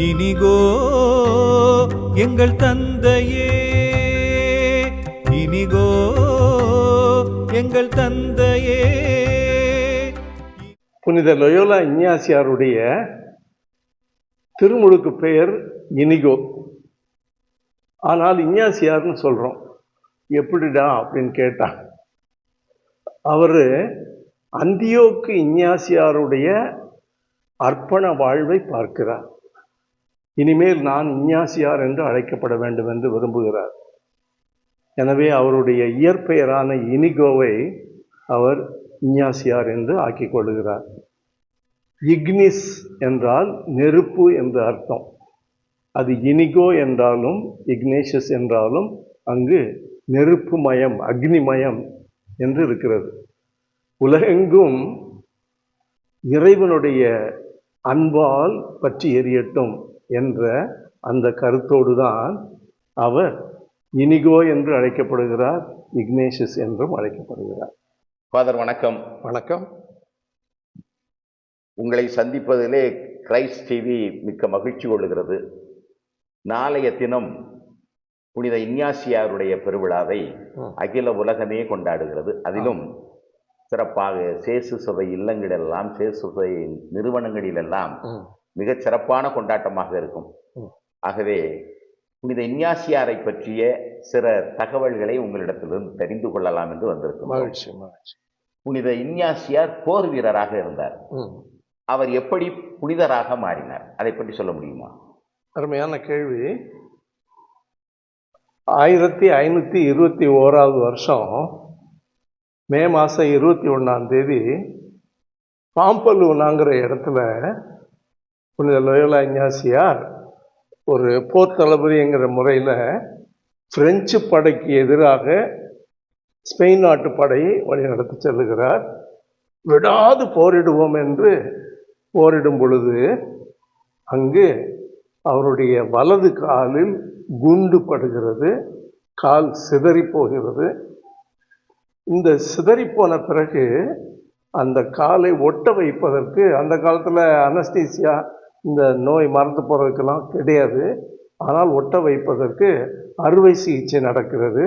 இனிகோ எங்கள் தந்தையே. இனிகோ எங்கள் தந்தையே. புனித லொயோலா இஞ்ஞாசியாருடைய திருமுழுக்கு பெயர் இனிகோ. ஆனால் இஞ்ஞாசியார்னு சொல்கிறோம் எப்படிடா அப்படின்னு கேட்டான் அவர் அந்தியோக்கு இஞ்ஞாசியாருடைய அர்ப்பண வாழ்வை பார்க்கிறார். இனிமேல் நான் இஞ்ஞாசியார் என்று அழைக்கப்பட வேண்டும் என்று விரும்புகிறார். எனவே அவருடைய இயற்பெயரான இனிகோவை அவர் இஞ்ஞாசியார் என்று ஆக்கிக் கொள்கிறார். இக்னிஸ் என்றால் நெருப்பு என்று அர்த்தம். அது இனிகோ என்றாலும் இக்னேஷியஸ் என்றாலும் அங்கு நெருப்பு மயம் அக்னிமயம் என்று இருக்கிறது. உலகெங்கும் இறைவனுடைய அன்பால் பற்றி எரியட்டும். என்ற அந்த கருத்தோடு தான் அவர் இனிகோ என்று அழைக்கப்படுகிறார் இக்னேஷியஸ் என்றும் அழைக்கப்படுகிறார். ஃபாதர் வணக்கம். வணக்கம். உங்களை சந்திப்பதிலே கிரைஸ்ட் டிவி மிக்க மகிழ்ச்சி கொள்ளுகிறது நாளைய தினம் புனித இஞ்ஞாசியாருடைய பெருவிழாவை. அகில உலகமே கொண்டாடுகிறது. அதிலும் சிறப்பாக சேசு சபை இல்லங்களிலெல்லாம் சேசு சபை நிறுவனங்களிலெல்லாம். மிகச் சிறப்பான கொண்டாட்டமாக இருக்கும். ஆகவே புனித இஞ்ஞாசியாரை பற்றிய சில தகவல்களை உங்களிடத்திலிருந்து தெரிந்து கொள்ளலாம் என்று மகிழ்ச்சி புனித இஞ்ஞாசியார் போர் வீரராக இருந்தார். அவர் எப்படி புனிதராக மாறினார்? அதை பற்றி சொல்ல முடியுமா? அருமையான கேள்வி. ஆயிரத்தி ஐநூற்றி இருபத்தி ஓராவது வருஷம் மே மாதம் இருபத்தி ஒன்றாம் தேதி பாம்பலூனாங்கிற இடத்துல புனித லோயலா இஞ்ஞாசியார் ஒரு போர் தளபதிங்கிற முறையில் பிரெஞ்சு படைக்கு எதிராக ஸ்பெயின் நாட்டு படையை வழிநடத்தி செல்லுகிறார். விடாது போரிடுவோம் என்று போரிடும் பொழுது அங்கு அவருடைய வலது காலில் குண்டு படுகிறது. கால் சிதறி போகிறது. இந்த சிதறி போன பிறகு அந்த காலை ஒட்ட வைப்பதற்கு அந்த காலத்தில் அனஸ்தீசியா இந்த நோய் மறந்து போகிறதுக்கெல்லாம் கிடையாது. ஆனால் ஒட்ட வைப்பதற்கு அறுவை சிகிச்சை நடக்கிறது.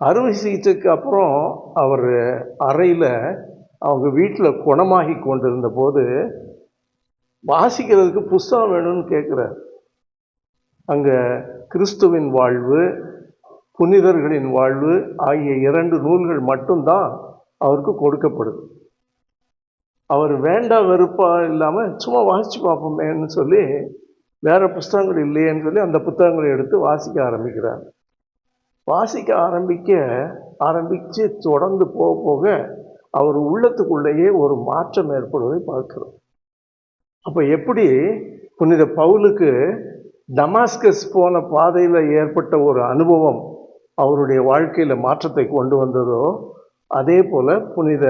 அறுவை சிகிச்சைக்கு அப்புறம் அவர் அறையில் அவங்க வீட்டில் குணமாகி கொண்டிருந்த போது வாசிக்கிறதுக்கு புஸ்தகம் வேணும்னு கேட்குறார். அங்கே கிறிஸ்துவின் வாழ்வு புனிதர்களின் வாழ்வு ஆகிய இரண்டு நூல்கள் மட்டும்தான் அவருக்கு கொடுக்கப்படுது. அவர் வேண்டா வெறுப்பா இல்லாமல் சும்மா வாசித்து பார்ப்போமேன்னு சொல்லி வேறு புஸ்தகங்கள் இல்லையேன்னு சொல்லி அந்த புத்தகங்களை எடுத்து வாசிக்க ஆரம்பிக்கிறார். வாசிக்க ஆரம்பிக்க ஆரம்பித்து தொடர்ந்து போக போக அவர் உள்ளத்துக்குள்ளேயே ஒரு மாற்றம் ஏற்படுவதை பார்க்கிறோம். அப்போ எப்படி புனித பவுலுக்கு டமாஸ்கஸ் போன பாதையில் ஏற்பட்ட ஒரு அனுபவம் அவருடைய வாழ்க்கையில் மாற்றத்தை கொண்டு வந்ததோ அதே போல் புனித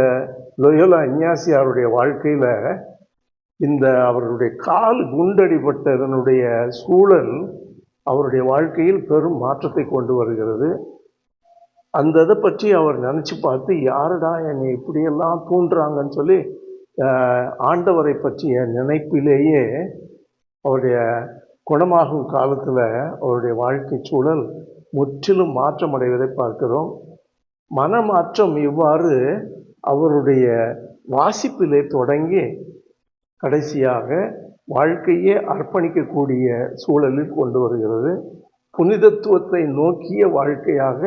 லொயோலா அவருடைய வாழ்க்கையில் இந்த அவருடைய கால் குண்டடிப்பட்டதனுடைய சூழல் அவருடைய வாழ்க்கையில் பெரும் மாற்றத்தை கொண்டு வருகிறது. அந்த இதை பற்றி அவர் நினச்சி பார்த்து யாருடா என்னை இப்படியெல்லாம் தூண்டுறாங்கன்னு சொல்லி ஆண்டவரை பற்றிய நினைப்பிலேயே அவருடைய குணமாகும் காலத்தில் அவருடைய வாழ்க்கை சூழல் முற்றிலும் மாற்றமடைவதை பார்க்கிறோம். மனமாற்றம் இவ்வாறு அவருடைய வாசிப்பிலே தொடங்கி கடைசியாக வாழ்க்கையே அர்ப்பணிக்கக்கூடிய சூழலில் கொண்டு வருகிறது. புனிதத்துவத்தை நோக்கிய வாழ்க்கையாக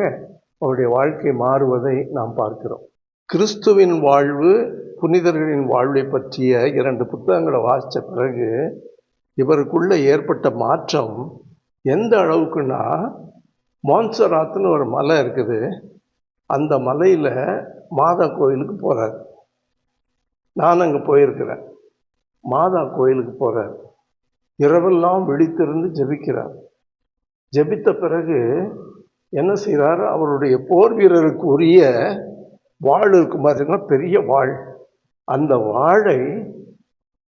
அவருடைய வாழ்க்கை மாறுவதை நாம் பார்க்கிறோம். கிறிஸ்துவின் வாழ்வு புனிதர்களின் வாழ்வை பற்றிய இரண்டு புத்தகங்களை வாசித்த பிறகு இவருக்குள்ளே ஏற்பட்ட மாற்றம் எந்த அளவுக்குன்னா மான்சராத்துன்னு ஒரு மலை இருக்குது. அந்த மலையில் மாதா கோயிலுக்கு போகிறார் நான் அங்கே போயிருக்கிறேன். மாதா கோயிலுக்கு போகிறார் இரவெல்லாம் விழித்திருந்து ஜெபிக்கிறார். ஜெபித்த பிறகு என்ன செய்கிறார் அவருடைய போர் வீரருக்கு உரிய வாழ் இருக்கும் பார்த்தீங்கன்னா பெரிய வாழ் அந்த வாழை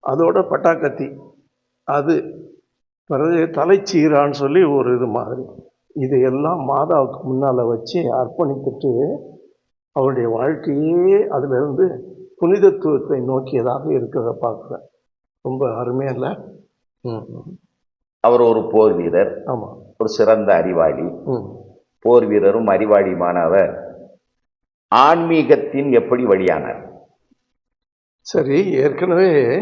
அதோட பட்டாக்கத்தி. அது பிறகு தலைச்சீரான்னு சொல்லி ஒரு இது மாதிரி. இதையெல்லாம் மாதாவுக்கு முன்னால் வச்சு அர்ப்பணித்துட்டு அவருடைய வாழ்க்கையே அதிலிருந்து புனிதத்துவத்தை நோக்கியதாக இருக்கிறத பார்க்குறேன். ரொம்ப அருமையாக இல்லை. அவர் ஒரு போர் வீரர். ஆமாம் ஒரு சிறந்த அறிவாளி. ம். போர் வீரரும் அறிவாளியுமான அவர் ஆன்மீகத்தின் எப்படி வழியானார்? சரி ஏற்கனவே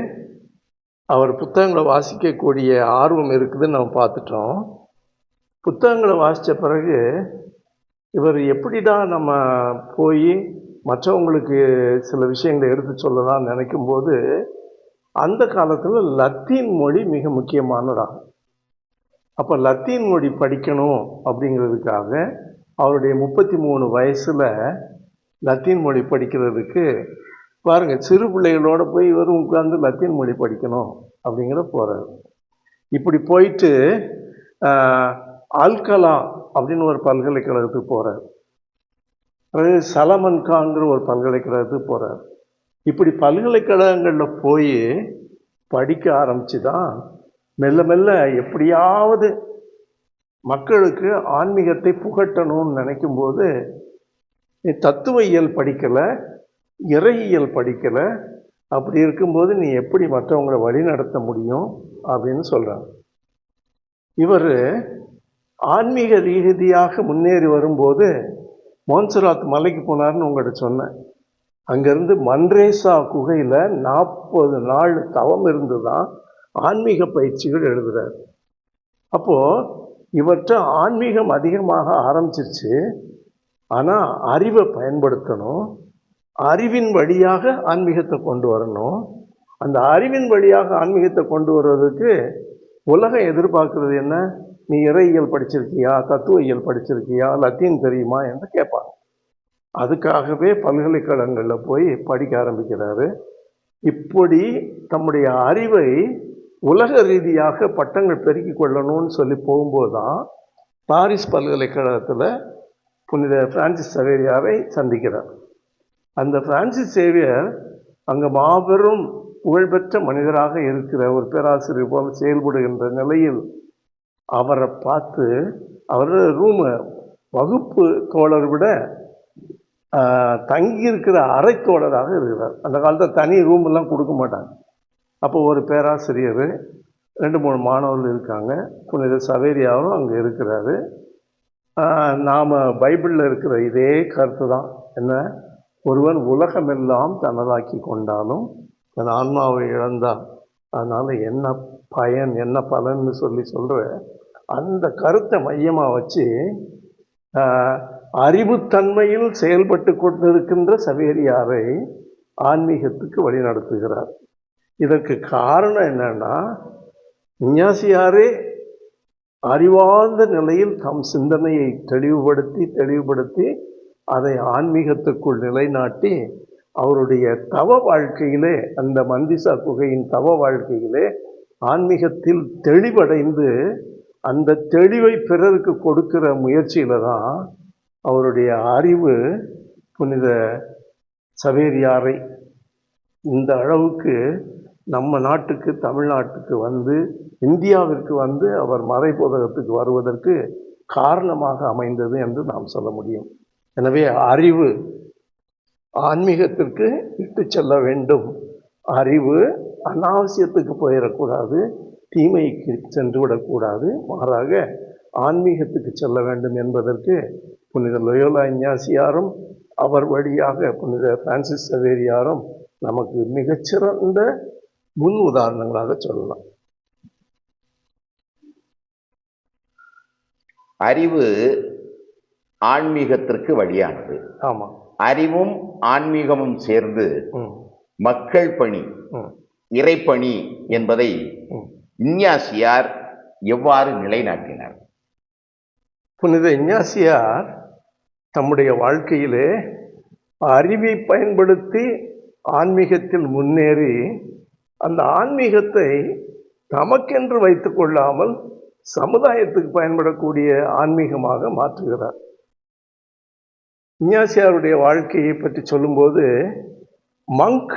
அவர் புத்தகங்களை வாசிக்கக்கூடிய ஆர்வம் இருக்குதுன்னு நம்ம பார்த்துட்டோம். புத்தகங்களை வாசித்த பிறகு இவர் எப்படி தான் நம்ம போய் மற்றவங்களுக்கு சில விஷயங்களை எடுத்து சொல்லலாம்னு நினைக்கும்போது அந்த காலத்தில் லத்தீன் மொழி மிக முக்கியமானதாகும். அப்போ லத்தீன் மொழி படிக்கணும் அப்படிங்கிறதுக்காக அவருடைய முப்பத்தி மூணு வயசில் லத்தீன் மொழி படிக்கிறதுக்கு பாருங்கள் சிறு பிள்ளைகளோட போய் இவரும் உட்கார்ந்து லத்தீன் மொழி படிக்கணும் அப்படிங்கிற போகிறார் இப்படி போயிட்டு ஆஹ், அல்கலா அப்படின்னு ஒரு பல்கலைக்கழகத்துக்கு போகிறார் பிறகு சலமன்காங்கிற ஒரு பல்கலைக்கழகத்துக்கு போகிறார் இப்படி பல்கலைக்கழகங்களில் போய் படிக்க ஆரம்பிச்சு தான் மெல்ல மெல்ல எப்படியாவது மக்களுக்கு ஆன்மீகத்தை புகட்டணும்னு நினைக்கும்போது நீ தத்துவயியல் படிக்கலை இறையியல் படிக்கலை அப்படி இருக்கும்போது நீ எப்படி மற்றவங்களை வழி நடத்த முடியும் அப்படின்னு சொல்கிறாங்க இவர் ஆன்மீக ரீதியாக முன்னேறி வரும்போது மோன்சராத் மலைக்கு போனார்னு உங்கள்கிட்ட சொன்னேன். அங்கேருந்து மன்ரேசா குகையில் நாற்பது நாள் தவம் இருந்து தான் ஆன்மீக பயிற்சிகள் எழுதுகிறார் அப்போது இவற்றை ஆன்மீகம் அதிகமாக ஆரம்பிச்சிருச்சு. ஆனால் அறிவை பயன்படுத்தணும். அறிவின் வழியாக ஆன்மீகத்தை கொண்டு வரணும். அந்த அறிவின் வழியாக ஆன்மீகத்தை கொண்டு வர்றதுக்கு உலகம் எதிர்பார்க்கறது என்ன? நீ இறையியல் படிச்சிருக்கியா? தத்துவயியல் படிச்சிருக்கியா? லத்தீன் தெரியுமா? என்று கேட்பாங்க. அதுக்காகவே பல்கலைக்கழகங்களில் போய் படிக்க ஆரம்பிக்கிறாரு. இப்படி தம்முடைய அறிவை உலக ரீதியாக பட்டங்கள் பெருக்கி கொள்ளணும்னு சொல்லி போகும்போது தான் பாரிஸ் பல்கலைக்கழகத்தில் புனித பிரான்சிஸ் சவேரியாவை சந்திக்கிறார். அந்த பிரான்சிஸ் சேவியர் அங்கே மாபெரும் புகழ்பெற்ற மனிதராக இருக்கிற ஒரு பேராசிரியர் போல செயல்படுகின்ற நிலையில் அவரை பார்த்து அவர் ரூமு வகுப்பு தோழர் விட தங்கி தங்கியிருக்கிற அறை தோழராக இருக்கிறார். அந்த காலத்தில் தனி ரூமெல்லாம் கொடுக்க மாட்டாங்க. அப்போ ஒரு பேராசிரியர் ரெண்டு மூணு மாணவர்கள் இருக்காங்க. புனித சவேரியாவும் அங்கே இருக்கிறாரு. நாம் பைபிளில் இருக்கிற இதே கருத்து தான். என்ன? ஒருவன் உலகமெல்லாம் தனதாக்கி கொண்டாலும் தன் ஆன்மாவை இழந்தான் அதனால் என்ன பயன் என்ன பலன்னு சொல்லி சொல்கிற அந்த கருத்தை மையமாக வச்சு அறிவுத்தன்மையில் செயல்பட்டு கொண்டிருக்கின்ற சவேரியாரை ஆன்மீகத்துக்கு வழிநடத்துகிறார். இதற்கு காரணம் என்னன்னா விஞ்ஞாசியாரே அறிவார்ந்த நிலையில் தம் சிந்தனையை தெளிவுபடுத்தி தெளிவுபடுத்தி அதை ஆன்மீகத்துக்குள் நிலைநாட்டி அவருடைய தவ வாழ்க்கையிலே அந்த மந்திசா குகையின் தவ வாழ்க்கையிலே ஆன்மீகத்தில் தெளிவடைந்து அந்த தெளிவை பிறருக்கு கொடுக்கிற முயற்சியில் தான் அவருடைய அறிவு புனித சவேரியாரை இந்த அளவுக்கு நம்ம நாட்டுக்கு தமிழ்நாட்டுக்கு வந்து இந்தியாவிற்கு வந்து அவர் மறைபோதகத்துக்கு வருவதற்கு காரணமாக அமைந்தது என்று நாம் சொல்ல முடியும். எனவே அறிவு ஆன்மீகத்திற்கு இட்டு செல்ல வேண்டும். அறிவு அனாவசியத்துக்கு போயிடக்கூடாது. தீமைக்கு சென்று விடக்கூடாது மாறாக ஆன்மீகத்துக்கு செல்ல வேண்டும் என்பதற்கு புனித லொயோலா இஞ்ஞாசியாரும் அவர் வழியாக புனித பிரான்சிஸ் சவேரியாரும் நமக்கு மிகச்சிறந்த முன் உதாரணங்களாக சொல்லலாம். அறிவு ஆன்மீகத்திற்கு வழியானது. ஆமாம் அறிவும் ஆன்மீகமும் சேர்ந்து மக்கள் பணி இறைப்பணி என்பதை இஞ்ஞாசியார் எவ்வாறு நிலைநாட்டினார்? புனித இஞ்ஞாசியார் தம்முடைய வாழ்க்கையிலே அறிவை பயன்படுத்தி ஆன்மீகத்தில் முன்னேறி அந்த ஆன்மீகத்தை தமக்கென்று வைத்து கொள்ளாமல் சமுதாயத்துக்கு பயன்படக்கூடிய ஆன்மீகமாக மாற்றுகிறார். இஞ்ஞாசியாருடைய வாழ்க்கையை பற்றி சொல்லும்போது மங்க்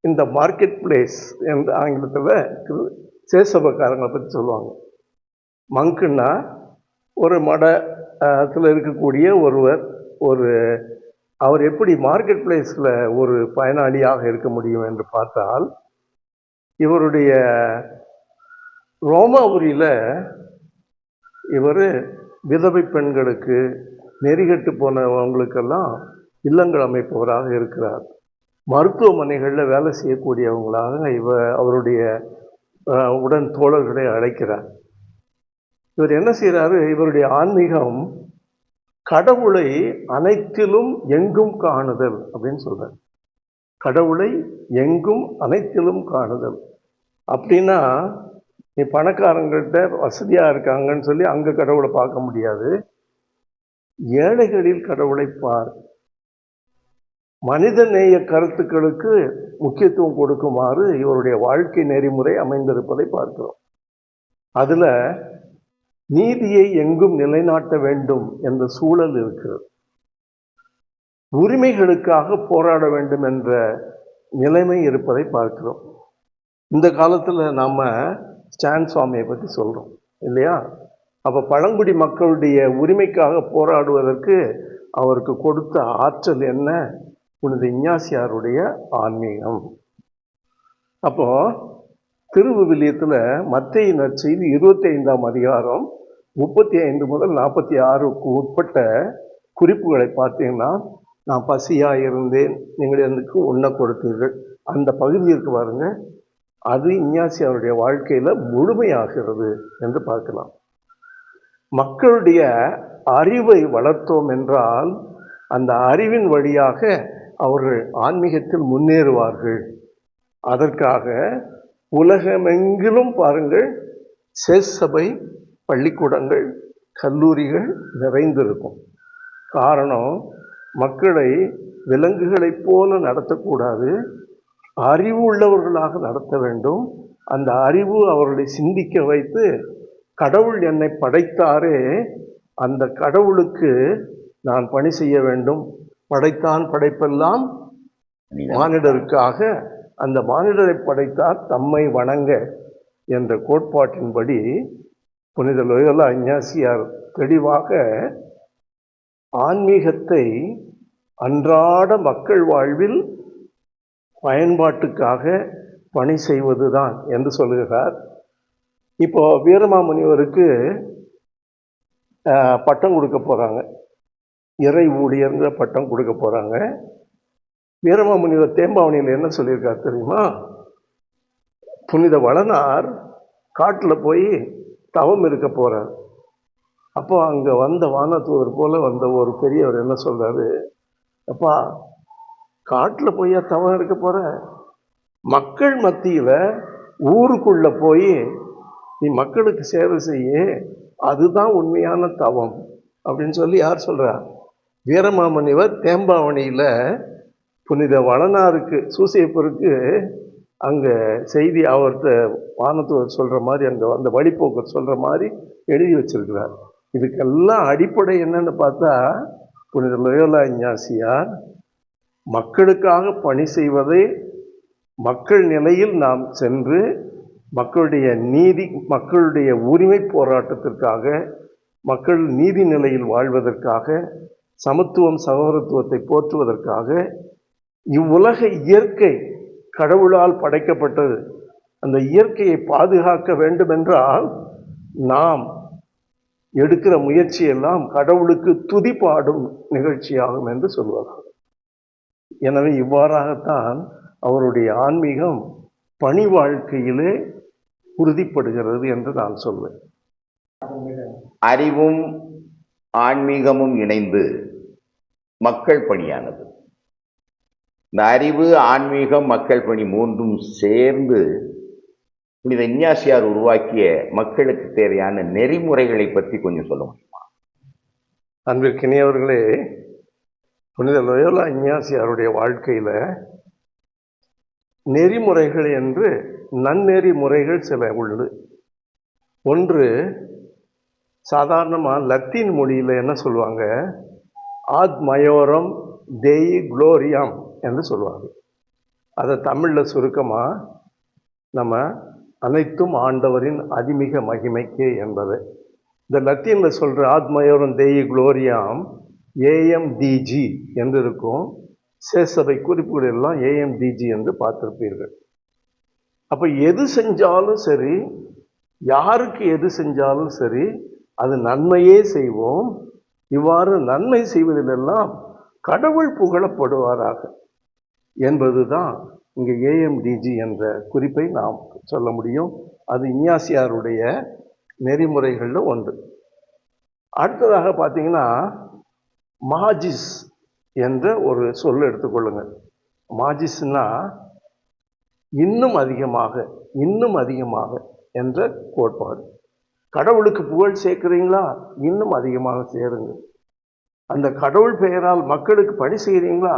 இந்த மார்க்கெட் பிளேஸ் என்று ஆங்கிலத்தில் சேசபக்காரங்களை பற்றி சொல்லுவாங்க. மங்குன்னா ஒரு மடத்தில் இருக்கக்கூடிய ஒருவர் ஒரு அவர் எப்படி மார்க்கெட் பிளேஸில் ஒரு பயனாளியாக இருக்க முடியும் என்று பார்த்தால் இவருடைய ரோமாபுரியில் இவர் விதவை பெண்களுக்கு நெறிகட்டு போனவங்களுக்கெல்லாம் இல்லங்கள் அமைப்பவராக இருக்கிறார். மருத்துவமனைகளில் வேலை செய்யக்கூடியவங்களாக இவ அவருடைய உடன் தோழர்களை அழைக்கிறார். இவர் என்ன செய்கிறாரு இவருடைய ஆன்மீகம் கடவுளை அனைத்திலும் எங்கும் காணுதல் அப்படின்னு சொல்கிறார் கடவுளை எங்கும் அனைத்திலும் காணுதல். அப்படின்னா நீ பணக்காரங்கள்ட்ட வசதியாக இருக்காங்கன்னு சொல்லி அங்கே கடவுளை பார்க்க முடியாது. ஏழைகளில் கடவுளை பார். மனிதநேய கருத்துக்களுக்கு முக்கியத்துவம் கொடுக்குமாறு இவருடைய வாழ்க்கை நெறிமுறை அமைந்திருப்பதை பார்க்கிறோம். அதில் நீதியை எங்கும் நிலைநாட்ட வேண்டும் என்ற சூழல் இருக்கிறது. உரிமைகளுக்காக போராட வேண்டும் என்ற நிலைமை இருப்பதை பார்க்கிறோம். இந்த காலத்தில் நாம் ஸ்டான் சுவாமியை பற்றி சொல்கிறோம் இல்லையா? அப்போ பழங்குடி மக்களுடைய உரிமைக்காக போராடுவதற்கு அவருக்கு கொடுத்த ஆற்றல் என்ன? புனித இஞ்ஞாசியாருடைய ஆன்மீகம். அப்போ திருவிவிலியத்தில் மத்திய நற்செய்தி இருபத்தி ஐந்தாம் அதிகாரம் முப்பத்தி ஐந்து முதல் நாற்பத்தி ஆறுக்கு உட்பட்ட குறிப்புகளை பார்த்தீங்கன்னா நான் பசியாக இருந்தேன். நீங்கள் எனக்கு உண்ண கொடுத்தீர்கள். அந்த பகுதியிற்கு பாருங்கள் பாருங்க. அது இஞ்ஞாசி அவருடைய வாழ்க்கையில் முழுமையாகிறது என்று பார்க்கலாம். மக்களுடைய அறிவை வளர்த்தோம் என்றால் அந்த அறிவின் வழியாக அவர்கள் ஆன்மீகத்தில் முன்னேறுவார்கள். அதற்காக உலகமெங்கிலும் பாருங்கள் சேசபை பள்ளிக்கூடங்கள் கல்லூரிகள் நிறைந்திருக்கும். காரணம் மக்களை விலங்குகளைப் போல நடத்தக்கூடாது. அறிவு உள்ளவர்களாக நடத்த வேண்டும். அந்த அறிவு அவர்களை சிந்திக்க வைத்து கடவுள் என்னை படைத்தாரே அந்த கடவுளுக்கு நான் பணி செய்ய வேண்டும். படைத்தான் படைப்பெல்லாம் மானிடருக்காக அந்த மானிடரை படைத்தார் தம்மை வணங்க என்ற கோட்பாட்டின்படி புனித லோயோலா அஞ்ஞாசியார் தெளிவாக ஆன்மீகத்தை அன்றாட மக்கள் வாழ்வில் பயன்பாட்டுக்காக பணி செய்வதுதான் என்று சொல்லுகிறார். இப்போ வீரமாமுனிவருக்கு பட்டம் கொடுக்க போகிறாங்க இறை ஊழியர்ங்கிற பட்டம் கொடுக்க போகிறாங்க வீரமாமுனிவர் தேம்பாவணியில் என்ன சொல்லியிருக்கார் தெரியுமா? புனித வளனார் காட்டில் போய் தவம் இருக்க போகிறார் அப்போ அங்கே வந்த வானத்தூர் போல வந்த ஒரு பெரியவர் என்ன சொல்கிறாரு அப்பா காட்டில் போய் தவம் இருக்க போகிற மக்கள் மத்தியில் ஊருக்குள்ளே போய் நீ மக்களுக்கு சேவை செய்ய அதுதான் உண்மையான தவம் அப்படின்னு சொல்லி யார் சொல்கிறார் வீரமாமணிவர் தேம்பாவணியில் புனித வளனாருக்கு சூசியப்பருக்கு அங்கே செய்தி அவர்கிட்ட வானத்துவர் சொல்கிற மாதிரி அங்கே அந்த வழிபோக்கர் சொல்கிற மாதிரி எழுதி வச்சிருக்கிறார். இதுக்கெல்லாம் அடிப்படை என்னன்னு பார்த்தா புனித லோயோலா இஞ்ஞாசியார் மக்களுக்காக பணி செய்வதை மக்கள் நிலையில் நாம் சென்று மக்களுடைய நீதி மக்களுடைய உரிமை போராட்டத்திற்காக மக்கள் நீதி நிலையில் வாழ்வதற்காக சமத்துவம் சகோதரத்துவத்தை போற்றுவதற்காக இவ்வுலக இயற்கை கடவுளால் படைக்கப்பட்டது. அந்த இயற்கையை பாதுகாக்க வேண்டுமென்றால் நாம் எடுக்கிற முயற்சியெல்லாம் கடவுளுக்கு துதிப்பாடும் நிகழ்ச்சியாகும் என்று சொல்வார்கள். எனவே இவ்வாறாகத்தான் அவருடைய ஆன்மீகம் பணி வாழ்க்கையிலே உறுதிப்படுகிறது என்று நான் சொல்வேன். அறிவும் ஆன்மீகமும் இணைந்து மக்கள் பணியானது. இந்த அறிவு ஆன்மீகம் மக்கள் பணி மூன்றும் சேர்ந்து புனித இஞ்ஞாசியார் உருவாக்கிய மக்களுக்கு தேவையான நெறிமுறைகளை பற்றி கொஞ்சம் சொல்ல முடியுமா? அன்பிற்கினியவர்களே புனித லோயோலா இஞ்ஞாசியாருடைய வாழ்க்கையில் நெறிமுறைகள் என்று நன்னெறி முறைகள் சில உள்ளது. ஒன்று சாதாரணமாக லத்தீன் மொழியில் என்ன சொல்லுவாங்க? ஆத்மயோரம் தேய் குளோரியாம் என்று சொல்லுவாங்க அதை தமிழில் சுருக்கமாக நம்ம அனைத்தும் ஆண்டவரின் அதிமிக மகிமைக்கே என்பது. இந்த லத்தீனில் சொல்கிற ஆத்மயோரம் தேய் குளோரியாம் ஏஎம்டிஜி என்று இருக்கும். சேசபை குறிப்புகள் எல்லாம் ஏஎம்டிஜி என்று பார்த்துருப்பீர்கள். அப்போ எது செஞ்சாலும் சரி யாருக்கு எது செஞ்சாலும் சரி அது நன்மையே செய்வோம். இவ்வாறு நன்மை செய்வதிலெல்லாம் கடவுள் புகழப்படுவாராக என்பதுதான் இங்கே ஏஎம்டிஜி என்ற குறிப்பை நாம் சொல்ல முடியும். அது இஞ்ஞாசியாருடைய நெறிமுறைகளில் ஒன்று. அடுத்ததாக பார்த்தீங்கன்னா மாஜிஸ் என்ற ஒரு சொல் எடுத்துக்கொள்ளுங்கள் மாஜிஸ்னா இன்னும் அதிகமாக இன்னும் அதிகமாக என்ற கோட்பாடு. கடவுளுக்கு புகழ் சேர்க்குறீங்களா? இன்னும் அதிகமாக சேருங்க. அந்த கடவுள் பெயரால் மக்களுக்கு பணி செய்கிறீங்களா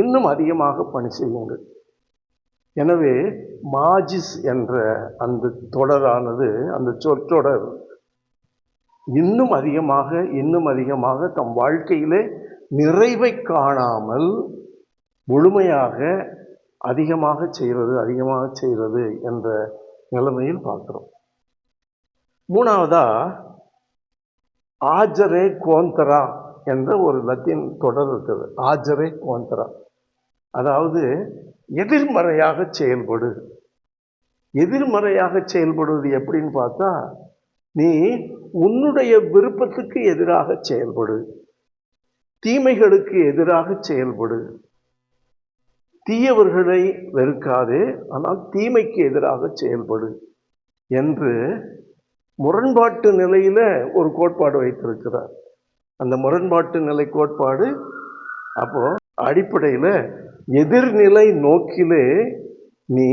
இன்னும் அதிகமாக பணி செய்யுங்கள் எனவே மாஜிஸ் என்ற அந்த தொடரானது அந்த சொற்றொடர் இன்னும் அதிகமாக இன்னும் அதிகமாக தம் வாழ்க்கையிலே நிறைவை காணாமல் முழுமையாக அதிகமாக செய்கிறது அதிகமாக செய்கிறது என்ற நிலைமையில் பார்க்குறோம். மூணாவதா ஆஜரே கோந்தரா என்ற ஒரு லத்தீன் தொடர் இருக்குது. ஆஜரே கோந்தரா அதாவது எதிர்மறையாக செயல்படு. எதிர்மறையாக செயல்படுவது எப்படின்னு பார்த்தா நீ உன்னுடைய விருப்பத்துக்கு எதிராக செயல்படு. தீமைகளுக்கு எதிராக செயல்படு. தீயவர்களை வெறுக்காதே ஆனால் தீமைக்கு எதிராக செயல்படு என்று முரண்பாட்டு நிலையில ஒரு கோட்பாடு வைத்திருக்கிறார். அந்த முரண்பாட்டு நிலை கோட்பாடு அப்போ அடிப்படையில் எதிர்நிலை நோக்கிலே நீ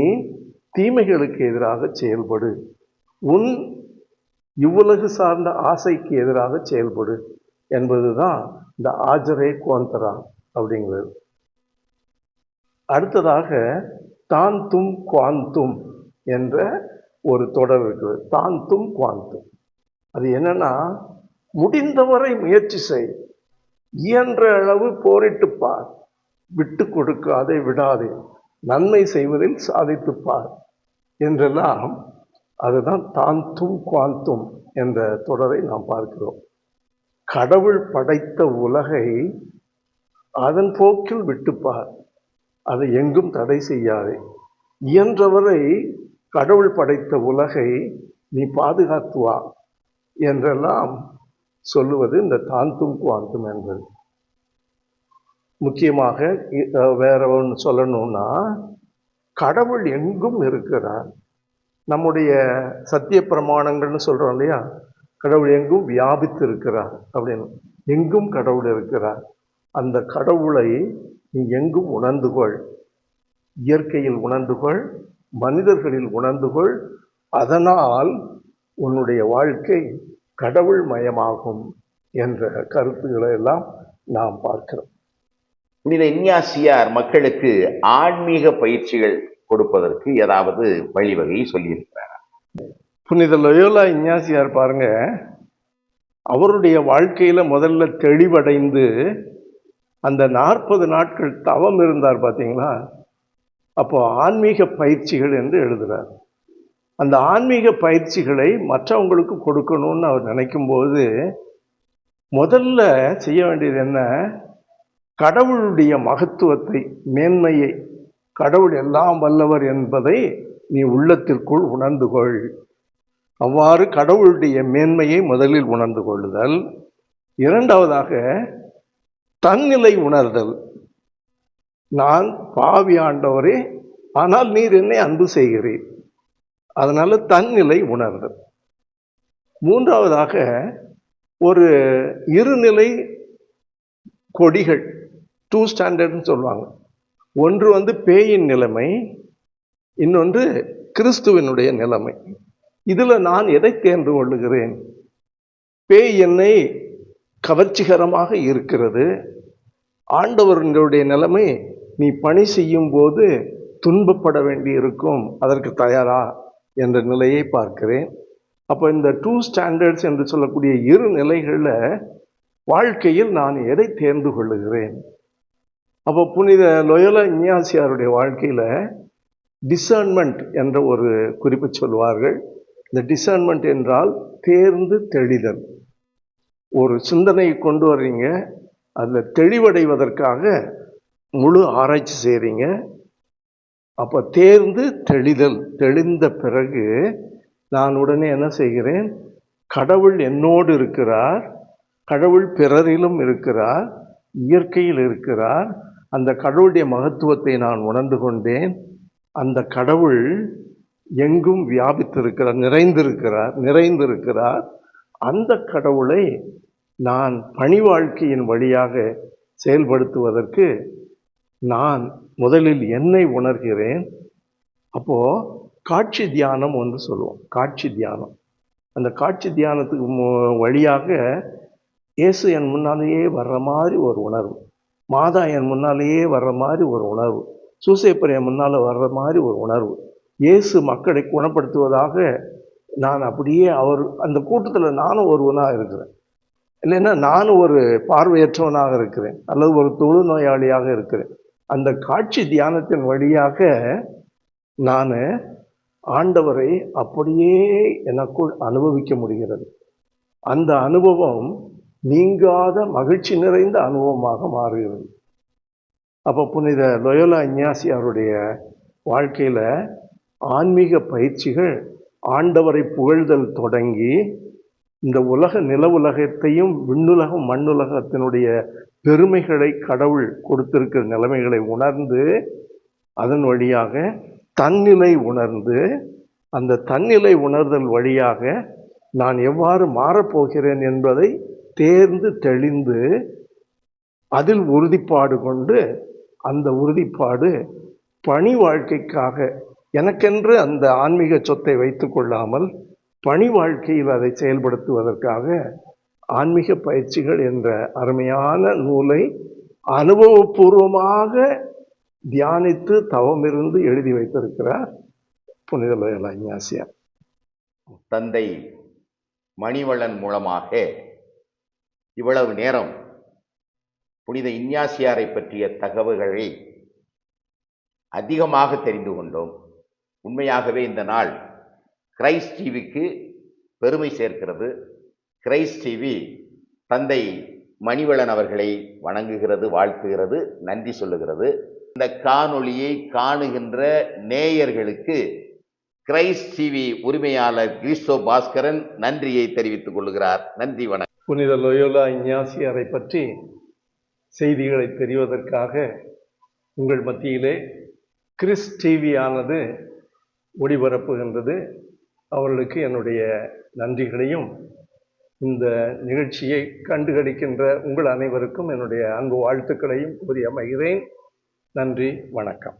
தீமைகளுக்கு எதிராக செயல்படு. உன் இவ்வுலகு சார்ந்த ஆசைக்கு எதிராக செயல்படு என்பது தான் இந்த ஆஜரே கோந்தரா அப்படிங்கிறது. அடுத்ததாக தாந்தும் குவாந்தும் என்ற ஒரு தொடர் இருக்குது. தாந்தும் குவாந்தும் அது என்னன்னா முடிந்தவரை முயற்சி செய். இயன்ற அளவு போரிட்டுப் பார். விட்டு கொடுக்காதே விடாதே. நன்மை செய்வதில் சாதித்துப்பார் என்றெல்லாம் அதுதான் தாந்தும் குவாந்தும் என்ற தொடரை நாம் பார்க்கிறோம். கடவுள் படைத்த உலகை அதன் போக்கில் விட்டுப்பார் அதை எங்கும் தடை செய்யாதே. இயன்றவரை கடவுள் படைத்த உலகை நீ பாதுகாத்து வா என்றெல்லாம் சொல்லுவது இந்த தாந்தும் குவாந்தும் என்பது. முக்கியமாக வேற ஒன்று சொல்லணும்னா கடவுள் எங்கும் இருக்கிறார். நம்முடைய சத்திய பிரமாணங்கள்னு சொல்கிறோம் இல்லையா? கடவுள் எங்கும் வியாபித்து இருக்கிறார் அப்படின்னு. எங்கும் கடவுள் இருக்கிறார். அந்த கடவுளை நீ எங்கும் உணர்ந்து கொள். இயற்கையில் உணர்ந்துகொள் மனிதர்களில் உணர்ந்து கொள். அதனால் உன்னுடைய வாழ்க்கை கடவுள் மயமாகும் என்ற கருத்துக்களை எல்லாம் நாம் பார்க்கிறோம். புனித இஞ்ஞாசியார் மக்களுக்கு ஆன்மீக பயிற்சிகள் கொடுப்பதற்கு ஏதாவது வழிவகை சொல்லியிருக்கிறார்? புனித லொயோலா இஞ்ஞாசியார் பாருங்க அவருடைய வாழ்க்கையில முதல்ல தெளிவடைந்து அந்த நாற்பது நாட்கள் தவம் இருந்தார் பார்த்தீங்களா அப்போ ஆன்மீக பயிற்சிகள் என்று எழுதுகிறார் அந்த ஆன்மீக பயிற்சிகளை மற்றவங்களுக்கு கொடுக்கணும்னு அவர் நினைக்கும்போது முதல்ல செய்ய வேண்டியது என்ன? கடவுளுடைய மகத்துவத்தை மேன்மையை கடவுள் எல்லாம் வல்லவர் என்பதை நீ உள்ளத்திற்குள் உணர்ந்து கொள் அவ்வாறு கடவுளுடைய மேன்மையை முதலில் உணர்ந்து கொள்ளுதல். இரண்டாவதாக தன்னிலை உணர்தல். நான் பாவி ஆண்டவரே ஆனால் நீர் என்னை அன்பு செய்கிறீர். அதனால் தன்னிலை உணர்ந்தது மூன்றாவதாக ஒரு இருநிலை கொடிகள் டூ ஸ்டாண்டர்ட்னு சொல்லுவாங்க. ஒன்று வந்து பேயின் நிலைமை இன்னொன்று கிறிஸ்துவனுடைய நிலைமை. இதில் நான் எதை தேர்ந்து கொள்ளுகிறேன்? பேய் என்னை கவர்ச்சிகரமாக இருக்கிறது. ஆண்டவர்களுடைய நிலைமை நீ பணி செய்யும் போது துன்பப்பட வேண்டி இருக்கும் அதற்கு தயாரா என்ற நிலையை பார்க்கிறேன். அப்போ இந்த டூ ஸ்டாண்டர்ட்ஸ் என்று சொல்லக்கூடிய இரு நிலைகளில் வாழ்க்கையில் நான் எதை தேர்ந்து கொள்ளுகிறேன்? அப்போ புனித லொயல இஞ்ஞாசியாருடைய வாழ்க்கையில் டிசர்ன்மெண்ட் என்ற ஒரு குறிப்பு சொல்வார்கள் இந்த டிசர்ன்மெண்ட் என்றால் தேர்ந்து தெளிதல். ஒரு சிந்தனையை கொண்டு வர்றீங்க. அதில் தெளிவடைவதற்காக முழு ஆராய்ச்சி செய்கிறீங்க அப்போ தேர்ந்து தெளிதல் தெளிந்த பிறகு நான் உடனே என்ன செய்கிறேன்? கடவுள் என்னோடு இருக்கிறார் கடவுள் பிறரிலும் இருக்கிறார் இயற்கையில் இருக்கிறார். அந்த கடவுளுடைய மகத்துவத்தை நான் உணர்ந்து கொண்டேன். அந்த கடவுள் எங்கும் வியாபித்திருக்கிறார் நிறைந்திருக்கிறார் நிறைந்திருக்கிறார். அந்த கடவுளை நான் பணி வாழ்க்கையின் வழியாக செயல்படுத்துவதற்கு நான் முதலில் என்னை உணர்கிறேன். அப்போ காட்சி தியானம் ஒன்று சொல்லுவோம். காட்சி தியானம். அந்த காட்சி தியானத்துக்கு வழியாக இயேசு என் முன்னாலேயே வர்ற மாதிரி ஒரு உணர்வு. மாதா என் முன்னாலேயே வர்ற மாதிரி ஒரு உணர்வு. சூசேப்பர் என் முன்னால் வர்ற மாதிரி ஒரு உணர்வு. இயேசு மக்களை குணப்படுத்துவதாக நான் அப்படியே அவர் அந்த கூட்டத்தில் நானும் ஒருவனாக இருக்கிறேன். இல்லைன்னா நானும் ஒரு பார்வையற்றவனாக இருக்கிறேன். அல்லது ஒரு தொழு நோயாளியாக இருக்கிறேன். அந்த காட்சி தியானத்தின் வழியாக நான் ஆண்டவரை அப்படியே எனக்குள் அனுபவிக்க முடிகிறது. அந்த அனுபவம் நீங்காத மகிழ்ச்சி நிறைந்த அனுபவமாக மாறுகிறது. அப்போ புனித லொயோலா இஞ்ஞாசி அவருடைய வாழ்க்கையில் ஆன்மீக பயிற்சிகள் ஆண்டவரை புகழ்தல் தொடங்கி இந்த உலக நில உலகத்தையும் விண்ணுலகம் மண்ணுலகத்தினுடைய பெருமைகளை கடவுள் கொடுத்திருக்கிற நிலைமைகளை உணர்ந்து அதன் வழியாக தன்னிலை உணர்ந்து அந்த தன்னிலை உணர்தல் வழியாக நான் எவ்வாறு மாறப்போகிறேன் என்பதை தேர்ந்து தெளிந்து அதில் உறுதிப்பாடு கொண்டு அந்த உறுதிப்பாடு பணி வாழ்க்கைக்காக எனக்கென்று அந்த ஆன்மீக சொத்தை வைத்துக்கொள்ளாமல் பணி வாழ்க்கையில் அதை செயல்படுத்துவதற்காக ஆன்மீக பயிற்சிகள் என்ற அருமையான நூலை அனுபவபூர்வமாக தியானித்து தவமிருந்து எழுதி வைத்திருக்கிறார் புனித லோயலா ஞாசியார் தந்தை மணிவளன் மூலமாக இவ்வளவு நேரம் புனித இஞ்ஞாசியாரை பற்றிய தகவல்களை அதிகமாக தெரிந்து கொண்டோம். உண்மையாகவே இந்த நாள் கிரைஸ்ட் டிவிக்கு பெருமை சேர்க்கிறது. கிரைஸ்ட் டிவி தந்தை மணிவளன் அவர்களை வணங்குகிறது வாழ்த்துகிறது நன்றி சொல்லுகிறது. இந்த காணொளியை காணுகின்ற நேயர்களுக்கு கிரைஸ்ட் டிவி உரிமையாளர் கிறிஸ்டோ பாஸ்கரன் நன்றியை தெரிவித்துக் கொள்கிறார். நன்றி வணக்கம். புனித லோயோலா இஞ்ஞாசியாரை பற்றி செய்திகளை தெரிவதற்காக உங்கள் மத்தியிலே கிறிஸ் டிவியானது ஒளிபரப்புகின்றது. அவர்களுக்கு என்னுடைய நன்றிகளையும் இந்த நிகழ்ச்சியை கண்டுகளிக்கின்ற உங்கள் அனைவருக்கும் என்னுடைய அன்பு வாழ்த்துக்களையும் கூறி அமைகிறேன். நன்றி வணக்கம்.